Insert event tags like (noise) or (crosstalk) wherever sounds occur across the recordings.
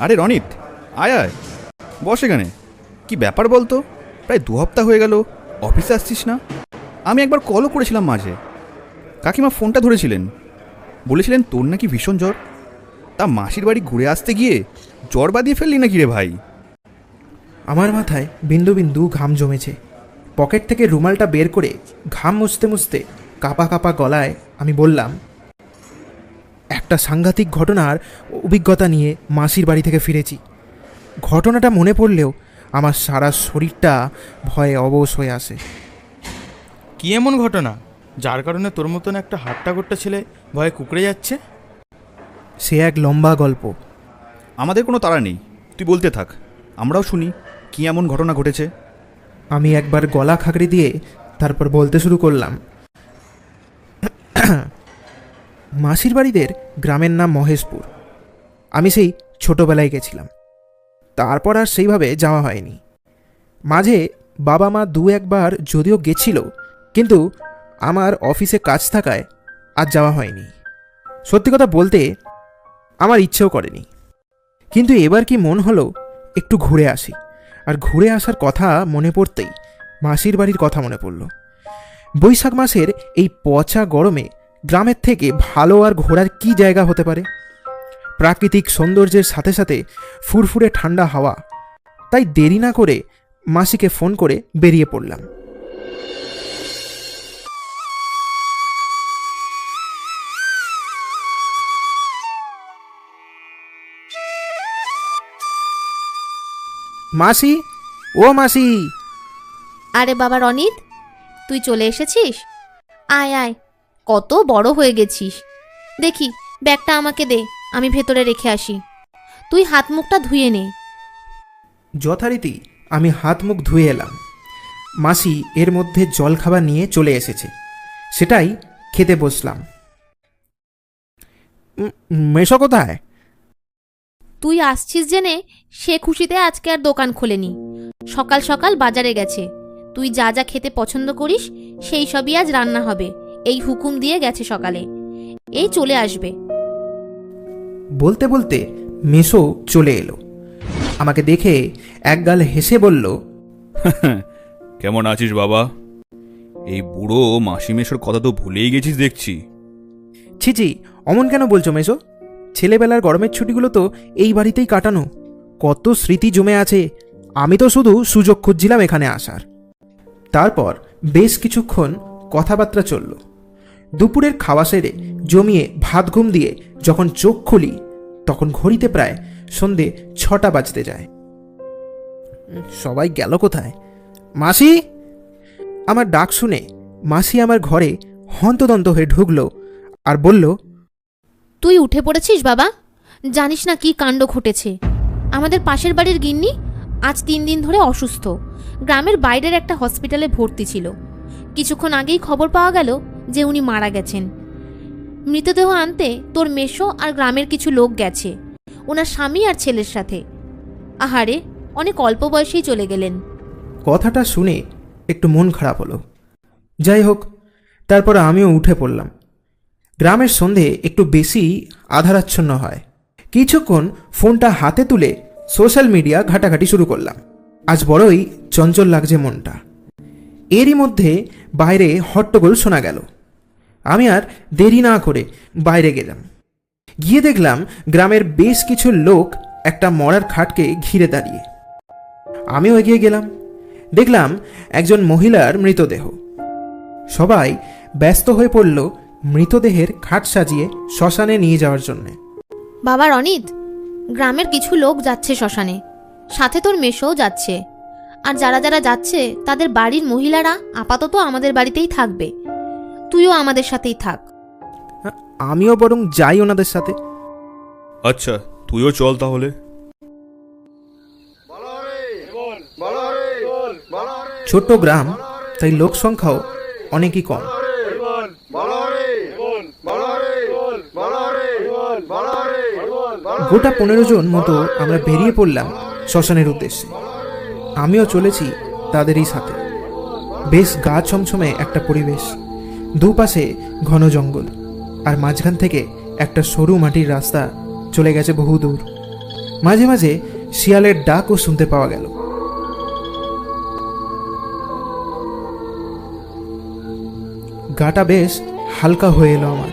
আরে রনিত, আয় আয়। বস এখানে। কি ব্যাপার বলতো? প্রায় দু হপ্তাহ হয়ে গেল, অফিসে আসছিস না? আমি একবার কলও করেছিলাম মাঝে। কাকিমা ফোনটা ধরেছিলেন। বলেছিলেন তোর নাকি ভীষণ জ্বর। তা মাসির বাড়ি ঘুরে আসতে গিয়ে জ্বর বাঁধিয়ে ফেললি নাকি রে ভাই? আমার মাথায় বিন্দু বিন্দু ঘাম জমেছে। পকেট থেকে রুমালটা বের করে ঘাম মুছতে মুছতে কাপা কাপা গলায় আমি বললাম একটা সাংঘাতিক ঘটনার অভিজ্ঞতা নিয়ে মাসির বাড়ি থেকে ফিরেছি। ঘটনাটা মনে পড়লেও আমার সারা শরীরটা ভয়ে অবশ হয়ে আসে। কি এমন ঘটনা? যার কারণে তোর মতন একটা হাট্টা গোট্টা ছেলে ভয়ে কুকড়ে যাচ্ছে? সে এক লম্বা গল্প। আমাদের কোনো তাড়া নেই। তুই বলতে থাক। আমরাও শুনি কি এমন ঘটনা ঘটেছে। আমি একবার গলা খাকড়ি দিয়ে তারপর বলতে শুরু করলাম। মাসির বাড়িদের গ্রামের নাম মহেশপুর। আমি সেই ছোটোবেলায় গেছিলাম। তারপর আর সেইভাবে যাওয়া হয়নি। মাঝে বাবা মা দু একবার যদিও গেছিল, কিন্তু আমার অফিসে কাজ থাকায় আর যাওয়া হয়নি। সত্যি কথা বলতে আমার ইচ্ছেও করেনি। কিন্তু এবার কি মন হলো, একটু ঘুরে আসি। আর ঘুরে আসার কথা মনে পড়তেই মাসির বাড়ির কথা মনে পড়ল। বৈশাখ মাসের এই পচা গরমে গ্রামের থেকে ভালো আর ঘোরার কি জায়গা হতে পারে? প্রাকৃতিক সৌন্দর্যের সাথে সাথে ফুরফুরে ঠান্ডা হাওয়া। তাই দেরি না করে মাসিকে ফোন করে বেরিয়ে পড়লাম। মাসি? ও মাসি! আরে বাবা রনিত, তুই চলে এসেছিস? আয় আয়। কত বড় হয়ে গেছিস। দেখি ব্যাগটা আমাকে দে আমি ভেতরে রেখে আসি। তুই হাত মুখটা ধুয়ে নে। যথারীতি আমি হাত মুখ ধুয়ে এলাম। মাসি এর মধ্যে জলখাবার নিয়ে চলে এসেছে। সেটাই খেতে বসলাম। মেশো কোথায়? তুই আসছিস জেনে সে খুশিতে আজকে আর দোকান খোলেনি। সকাল সকাল বাজারে গেছে। তুই যা যা খেতে পছন্দ করিস সেই সবই আজ রান্না হবে। এই হুকুম দিয়ে গেছে সকালে। এই চলে আসবে। বলতে বলতে মেসো চলে এলো। আমাকে দেখে একগাল হেসে বলল (laughs) কেমন আছিস বাবা? এই বুড়ো মাসি মেশোর কথা তো ভুলেই গেছিস দেখছি। ছিচি অমন কেন বলছো মেসো ছেলেবেলার গরমের ছুটিগুলো তো এই বাড়িতেই কাটানো। কত স্মৃতি জমে আছে। আমি তো শুধু সুযোগ খুঁজছিলাম এখানে আসার। তারপর বেশ কিছুক্ষণ কথাবার্তা চলল। দুপুরের খাওয়া সেরে জমিয়ে ভাত ঘুম দিয়ে যখন চোখ খুলি, তখন ঘড়িতে প্রায় সন্ধে ছটা বাজতে যায়। সবাই গেল কোথায়? মাসি? আমার ডাক শুনে মাসি আমার ঘরে হন্তদন্ত হয়ে ঢুকলো আর বলল, তুই উঠে পড়েছিস বাবা? জানিস না কি কাণ্ড ঘটেছে। আমাদের পাশের বাড়ির গিন্নি আজ তিন দিন ধরে অসুস্থ। গ্রামের বাইরের একটা হসপিটালে ভর্তি ছিল। কিছুক্ষণ আগেই খবর পাওয়া গেল যে উনি মারা গেছেন। মৃতদেহ আনতে তোর মেশো আর গ্রামের কিছু লোক গেছে, ওনার স্বামী আর ছেলের সাথে। আহারে, অনেক অল্প বয়সেই চলে গেলেন। কথাটা শুনে একটু মন খারাপ হলো। যাই হোক, তারপর আমিও উঠে পড়লাম। গ্রামের সন্ধে একটু বেশি আধারাচ্ছন্ন হয়। কিছুক্ষণ ফোনটা হাতে তুলে সোশ্যাল মিডিয়া ঘাটাঘাটি শুরু করলাম। আজ বড়ই চঞ্চল লাগছে মনটা। এরই মধ্যে বাইরে হট্টগোল শোনা গেল। আমি আর দেরি না করে বাইরে গেলাম। গিয়ে দেখলাম গ্রামের বেশ কিছু লোক একটা মরার খাটকে ঘিরে দাঁড়িয়ে। আমিও এগিয়ে গেলাম। দেখলাম একজন মহিলার মৃতদেহ। সবাই ব্যস্ত হয়ে পড়ল মৃতদেহের খাট সাজিয়ে শ্মশানে নিয়ে যাওয়ার জন্যে। বাবা রনিত, গ্রামের কিছু লোক যাচ্ছে শ্মশানে। সাথে তোর মেশোও যাচ্ছে। আর যারা যারা যাচ্ছে, তাদের বাড়ির মহিলারা আপাতত আমাদের বাড়িতেই থাকবে। তুইও আমাদের সাথেই থাক। আমিও বরং যাই ওনাদের সাথে। আচ্ছা তুইও চল তাহলে। ছোট্ট গ্রাম তাই লোক সংখ্যাও অনেকই কম। গোটা পনেরো জন মতো আমরা বেরিয়ে পড়লাম শ্মশানের উদ্দেশ্যে। আমিও চলেছি তাদেরই সাথে। বেশ গা ছমছমে একটা পরিবেশ। দুপাশে ঘন জঙ্গল, আর মাঝখান থেকে একটা সরু মাটির রাস্তা চলে গেছে বহু দূর। মাঝে মাঝে শিয়ালের ডাকও শুনতে পাওয়া গেল। গাটা বেশ হালকা হয়ে এলো আমার।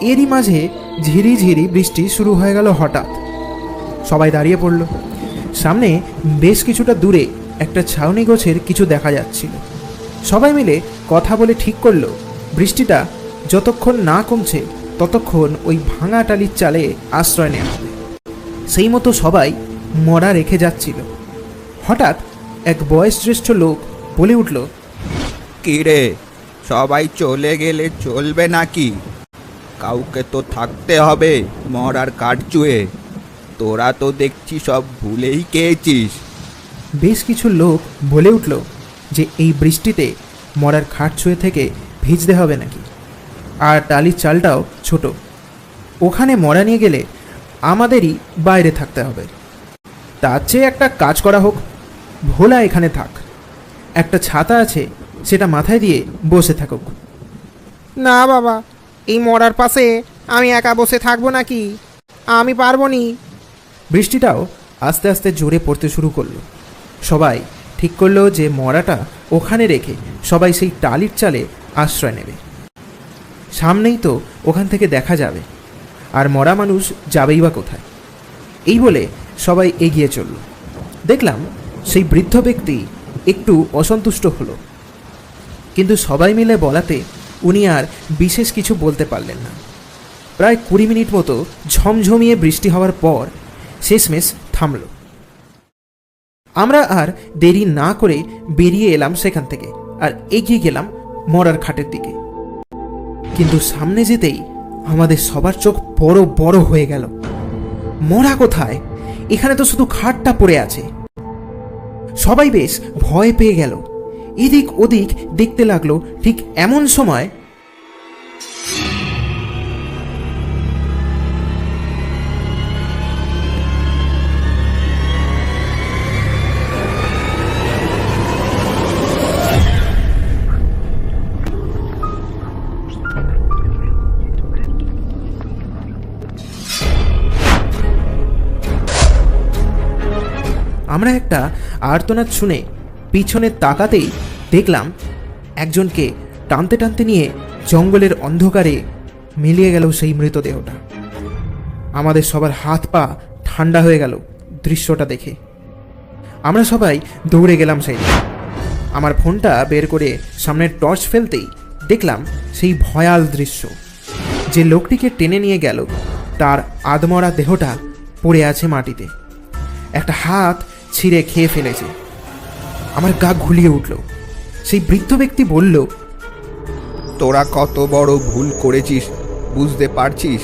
এরই মাঝে ঝিরি ঝিরি বৃষ্টি শুরু হয়ে গেল হঠাৎ। সবাই দাঁড়িয়ে পড়ল। সামনে বেশ কিছুটা দূরে একটা ছাউনি গোছের কিছু দেখা যাচ্ছিল। সবাই মিলে কথা বলে ঠিক করল। বৃষ্টিটা যতক্ষণ না কমছে ততক্ষণ ওই ভাঙা টালির চালে আশ্রয় নেওয়া হবে। সেই মতো সবাই মরা রেখে যাচ্ছিল। হঠাৎ এক বয়সজ্যেষ্ঠ লোক বলে উঠল কিরে সবাই চলে গেলে চলবে নাকি? কাউকে তো থাকতে হবে মরার কাঠ চুয়ে তোরা তো দেখছি সব ভুলেই খেয়েছিস। বেশ কিছু লোক বলে উঠল যে এই বৃষ্টিতে মরার খাট ছুঁয়ে থেকে ভিজতে হবে নাকি? আর টালির চালটাও ছোট। ওখানে মরা নিয়ে গেলে আমাদেরই বাইরে থাকতে হবে। তার চেয়ে একটা কাজ করা হোক। ভোলা এখানে থাক। একটা ছাতা আছে সেটা মাথায় দিয়ে বসে থাকুক। না বাবা এই মরার পাশে আমি একা বসে থাকব নাকি? আমি পারব নি। বৃষ্টিটাও আস্তে আস্তে জোরে পড়তে শুরু করল। সবাই ঠিক করল যে মরাটা ওখানে রেখে সবাই সেই টালির চালে আশ্রয় নেবে। সামনেই তো ওখান থেকে দেখা যাবে, আর মরা মানুষ যাবেই বা কোথায়। এই বলে সবাই এগিয়ে চলল। দেখলাম সেই বৃদ্ধ ব্যক্তি একটু অসন্তুষ্ট হলো। কিন্তু সবাই মিলে বলাতে উনি আর বিশেষ কিছু বলতে পারলেন না। প্রায় কুড়ি মিনিট মতো ঝমঝমিয়ে বৃষ্টি হওয়ার পর শেষমেশ থামল। আমরা আর দেরি না করে বেরিয়ে এলাম সেখান থেকে আর এগিয়ে গেলাম মরার খাটের দিকে। কিন্তু সামনে যেতেই আমাদের সবার চোখ বড় বড় হয়ে গেল। মরা কোথায়? এখানে তো শুধু খাটটা পড়ে আছে। সবাই বেশ ভয় পেয়ে গেল। এদিক ওদিক দেখতে লাগল ঠিক এমন সময় আমরা একটা আর্তনাদ শুনে পিছনে তাকাতেই দেখলাম একজনকে টানতে টানতে নিয়ে জঙ্গলের অন্ধকারে মিলিয়ে গেল সেই মৃতদেহটা। আমাদের সবার হাত পা ঠান্ডা হয়ে গেল দৃশ্যটা দেখে। আমরা সবাই দৌড়ে গেলাম সেই আমার ফোনটা বের করে সামনের টর্চ ফেলতেই দেখলাম সেই ভয়াল দৃশ্য। যে লোকটিকে টেনে নিয়ে গেল, তার আদমরা দেহটা পড়ে আছে মাটিতে। একটা হাত ছিঁড়ে খেয়ে ফেলেছে। আমার গা ঘুলিয়ে উঠল। সেই বৃদ্ধ ব্যক্তি বলল, তোরা কত বড় ভুল করেছিস, বুঝতে পারছিস?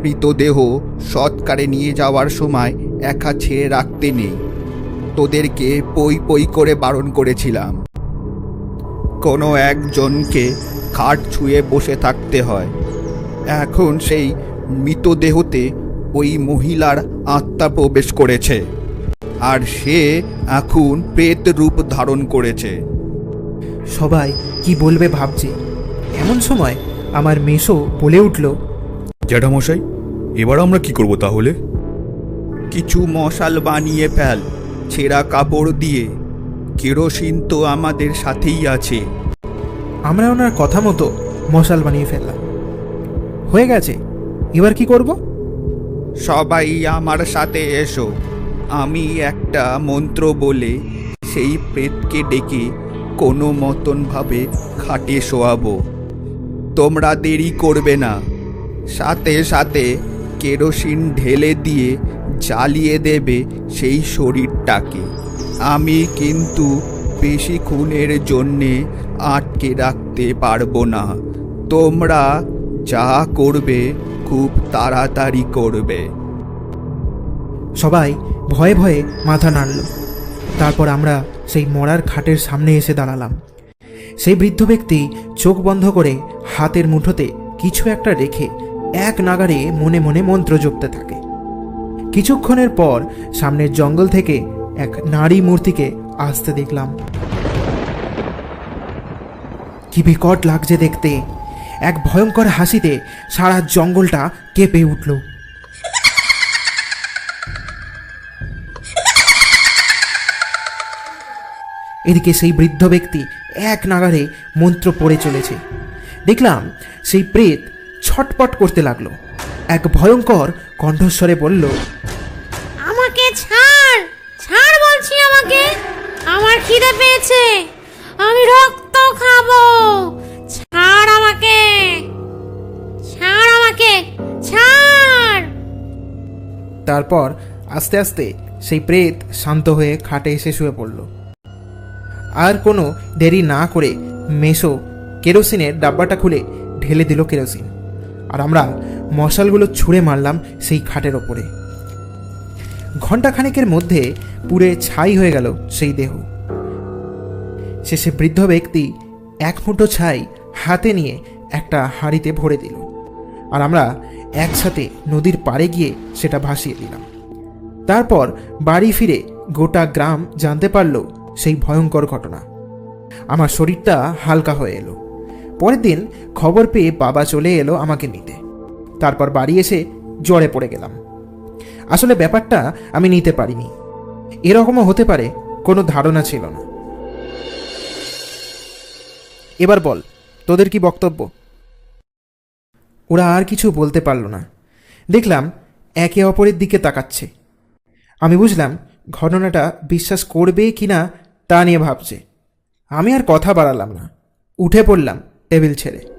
মৃতদেহ সৎকারে নিয়ে যাওয়ার সময় একা ছেড়ে রাখতে নেই। তোদেরকে পই পই করে বারণ করেছিলাম। কোনো একজনকে খাট ছুঁয়ে বসে থাকতে হয়। এখন সেই মৃতদেহতে ওই মহিলার আত্মা প্রবেশ করেছে। আর সে এখন প্রেত রূপ ধারণ করেছে। সবাই কি বলবে ভাবছে? এমন সময় আমার মেসো বলে উঠল জ্যাঠামশাই এবার আমরা কি করব তাহলে? কিছু মশাল বানিয়ে ফেল ছেঁড়া কাপড় দিয়ে। কেরোসিন তো আমাদের সাথেই আছে। আমরা ওনার কথা মতো মশাল বানিয়ে ফেললাম। হয়ে গেছে এবার কি করব? সবাই আমার সাথে এসো। আমি একটা মন্ত্র বলে সেই প্রেতকে ডেকে কোনো মতনভাবে খাটে শোয়াবো। তোমরা দেরি করবে না। সাথে সাথে কেরোসিন ঢেলে দিয়ে জ্বালিয়ে দেবে সেই শরীরটাকে। আমি কিন্তু বেশিক্ষণের জন্যে আটকে রাখতে পারব না। তোমরা যা করবে খুব তাড়াতাড়ি করবে। সবাই ভয়ে ভয়ে মাথা নাড়ল। তারপর আমরা সেই মরার খাটের সামনে এসে দাঁড়ালাম। সেই বৃদ্ধ ব্যক্তি চোখ বন্ধ করে হাতের মুঠোতে কিছু একটা রেখে এক নাগারে মনে মনে মন্ত্র জপতে থাকে। কিছুক্ষণের পর সামনের জঙ্গল থেকে এক নারী মূর্তিকে আসতে দেখলাম। কি বিকট লাগছে দেখতে। এক ভয়ঙ্কর হাসিতে সারা জঙ্গলটা কেঁপে উঠল। এদিকে সেই বৃদ্ধ ব্যক্তি এক নাগারে মন্ত্র পড়ে চলেছে। দেখলাম সেই প্রেত ছটপট করতে লাগল। এক ভয়ঙ্কর কণ্ঠস্বরে বলল আমাকে ছাড়! ছাড় বলছি আমাকে! আমার খিদে পেয়েছে! আমি রক্ত খাব! ছাড় আমাকে! ছাড় আমাকে! ছাড়! তারপর আস্তে আস্তে সেই প্রেত শান্ত হয়ে খাটে এসে শুয়ে পড়ল। আর কোনো দেরি না করে মেশো কেরোসিনের ডাব্বাটা খুলে ঢেলে দিল কেরোসিন। আর আমরা মশালগুলো ছুঁড়ে মারলাম সেই খাটের ওপরে। ঘণ্টাখানেকের মধ্যে পুড়ে ছাই হয়ে গেল সেই দেহ। শেষে বৃদ্ধ ব্যক্তি এক মুঠো ছাই হাতে নিয়ে একটা হাঁড়িতে ভরে দিল। আর আমরা একসাথে নদীর পাড়ে গিয়ে সেটা ভাসিয়ে দিলাম। তারপর বাড়ি ফিরে গোটা গ্রাম জানতে পারল সেই ভয়ঙ্কর ঘটনা। আমার শরীরটা হালকা হয়ে এলো। পরের দিন খবর পেয়ে বাবা চলে এলো আমাকে নিতে। তারপর বাড়ি এসে জ্বরে পড়ে গেলাম। আসলে ব্যাপারটা আমি নিতে পারিনি। এরকমও হতে পারে, কোনো ধারণা ছিল না। এবার বল, তোদের কি বক্তব্য? ওরা আর কিছু বলতে পারল না। দেখলাম একে অপরের দিকে তাকাচ্ছে। আমি বুঝলাম ঘটনাটা বিশ্বাস করবে কি না তা নিয়ে ভাবছে। আমি আর কথা বাড়ালাম না। উঠে পড়লাম টেবিল ছেড়ে।